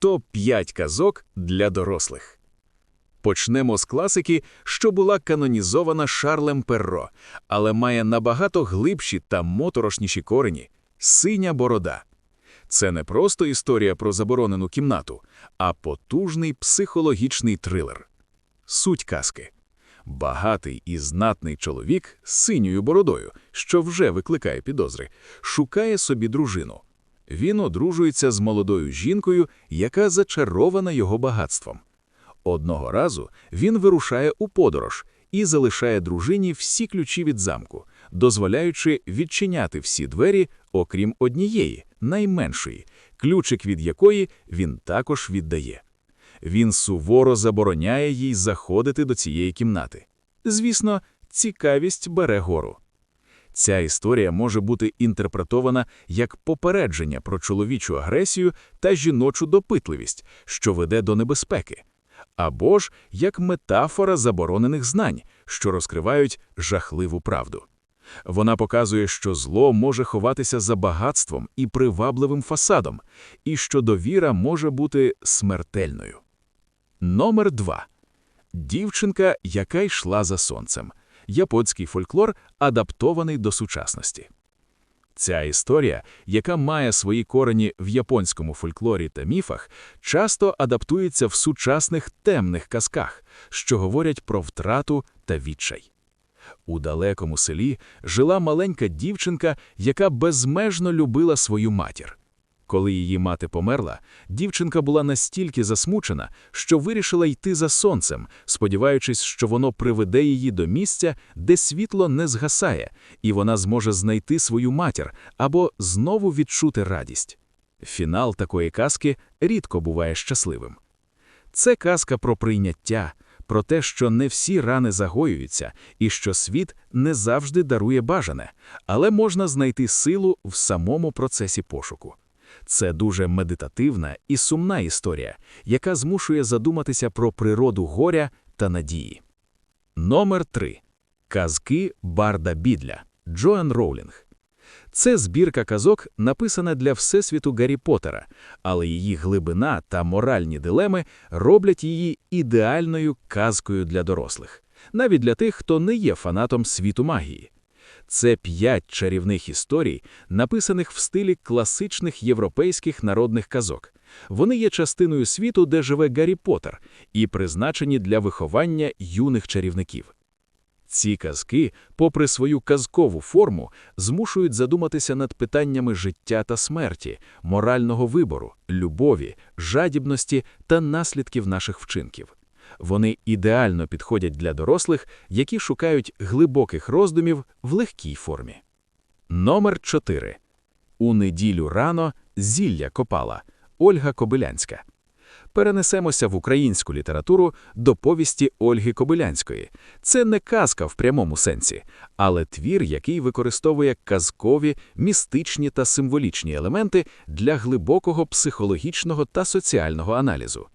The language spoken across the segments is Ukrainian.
Топ-5 казок для дорослих. Почнемо з класики, що була канонізована Шарлем Перро, але має набагато глибші та моторошніші корені синя борода. Це не просто історія про заборонену кімнату, а потужний психологічний трилер. Суть казки. Багатий і знатний чоловік з синьою бородою, що вже викликає підозри, шукає собі дружину. Він одружується з молодою жінкою, яка зачарована його багатством. Одного разу він вирушає у подорож і залишає дружині всі ключі від замку, дозволяючи відчиняти всі двері, окрім однієї, найменшої, ключик від якої він також віддає. Він суворо забороняє їй заходити до цієї кімнати. Звісно, цікавість бере гору. Ця історія може бути інтерпретована як попередження про чоловічу агресію та жіночу допитливість, що веде до небезпеки, або ж як метафора заборонених знань, що розкривають жахливу правду. Вона показує, що зло може ховатися за багатством і привабливим фасадом, і що довіра може бути смертельною. Номер 2. Дівчинка, яка йшла за сонцем. Японський фольклор, адаптований до сучасності. Ця історія, яка має свої корені в японському фольклорі та міфах, часто адаптується в сучасних темних казках, що говорять про втрату та відчай. У далекому селі жила маленька дівчинка, яка безмежно любила свою матір. Коли її мати померла, дівчинка була настільки засмучена, що вирішила йти за сонцем, сподіваючись, що воно приведе її до місця, де світло не згасає, і вона зможе знайти свою матір або знову відчути радість. Фінал такої казки рідко буває щасливим. Це казка про прийняття, про те, що не всі рани загоюються, і що світ не завжди дарує бажане, але можна знайти силу в самому процесі пошуку. Це дуже медитативна і сумна історія, яка змушує задуматися про природу горя та надії. Номер 3. Казки Барда Бідля Джоан Роулінг. Це збірка казок, написана для Всесвіту Гаррі Поттера, але її глибина та моральні дилеми роблять її ідеальною казкою для дорослих, навіть для тих, хто не є фанатом світу магії. Це п'ять чарівних історій, написаних в стилі класичних європейських народних казок. Вони є частиною світу, де живе Гаррі Поттер, і призначені для виховання юних чарівників. Ці казки, попри свою казкову форму, змушують задуматися над питаннями життя та смерті, морального вибору, любові, жадібності та наслідків наших вчинків. Вони ідеально підходять для дорослих, які шукають глибоких роздумів в легкій формі. Номер 4. У неділю рано зілля копала Ольга Кобилянська. Перенесемося в українську літературу до повісті Ольги Кобилянської. Це не казка в прямому сенсі, але твір, який використовує казкові, містичні та символічні елементи для глибокого психологічного та соціального аналізу.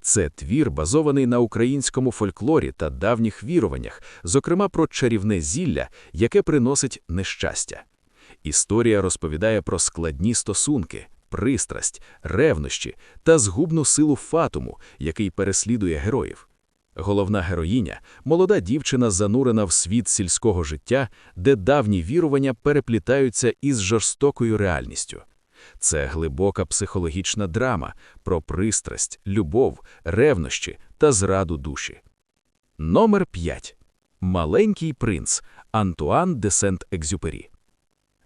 Це твір, базований на українському фольклорі та давніх віруваннях, зокрема про чарівне зілля, яке приносить нещастя. Історія розповідає про складні стосунки, пристрасть, ревнощі та згубну силу фатуму, який переслідує героїв. Головна героїня молода дівчина, занурена в світ сільського життя, де давні вірування переплітаються із жорстокою реальністю. Це глибока психологічна драма про пристрасть, любов, ревнощі та зраду душі. Номер 5. Маленький принц Антуан де Сент-Екзюпері.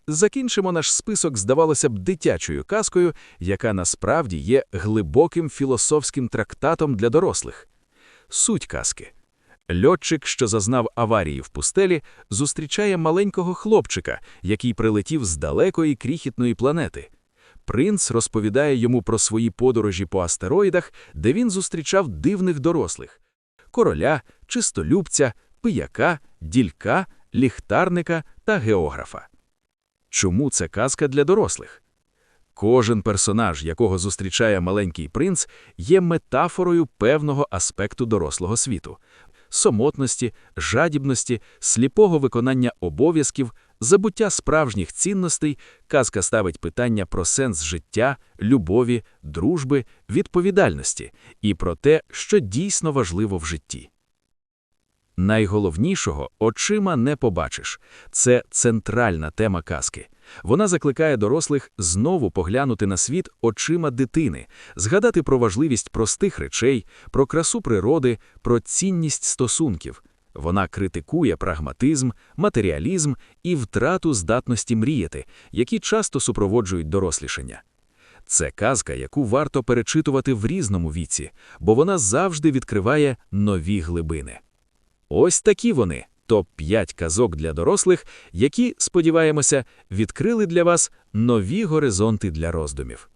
Закінчимо наш список, здавалося б, дитячою казкою, яка насправді є глибоким філософським трактатом для дорослих. Суть казки. Льотчик, що зазнав аварії в пустелі, зустрічає маленького хлопчика, який прилетів з далекої кріхітної планети. Принц розповідає йому про свої подорожі по астероїдах, де він зустрічав дивних дорослих короля, чистолюбця, пияка, ділька, ліхтарника та географа. Чому це казка для дорослих? Кожен персонаж, якого зустрічає маленький принц, є метафорою певного аспекту дорослого світу самотності, жадібності, сліпого виконання обов'язків, забуття справжніх цінностей, казка ставить питання про сенс життя, любові, дружби, відповідальності і про те, що дійсно важливо в житті. Найголовнішого очима не побачиш. Це центральна тема казки. Вона закликає дорослих знову поглянути на світ очима дитини, згадати про важливість простих речей, про красу природи, про цінність стосунків. Вона критикує прагматизм, матеріалізм і втрату здатності мріяти, які часто супроводжують дорослішання. Це казка, яку варто перечитувати в різному віці, бо вона завжди відкриває нові глибини. Ось такі вони топ-5 казок для дорослих, які, сподіваємося, відкрили для вас нові горизонти для роздумів.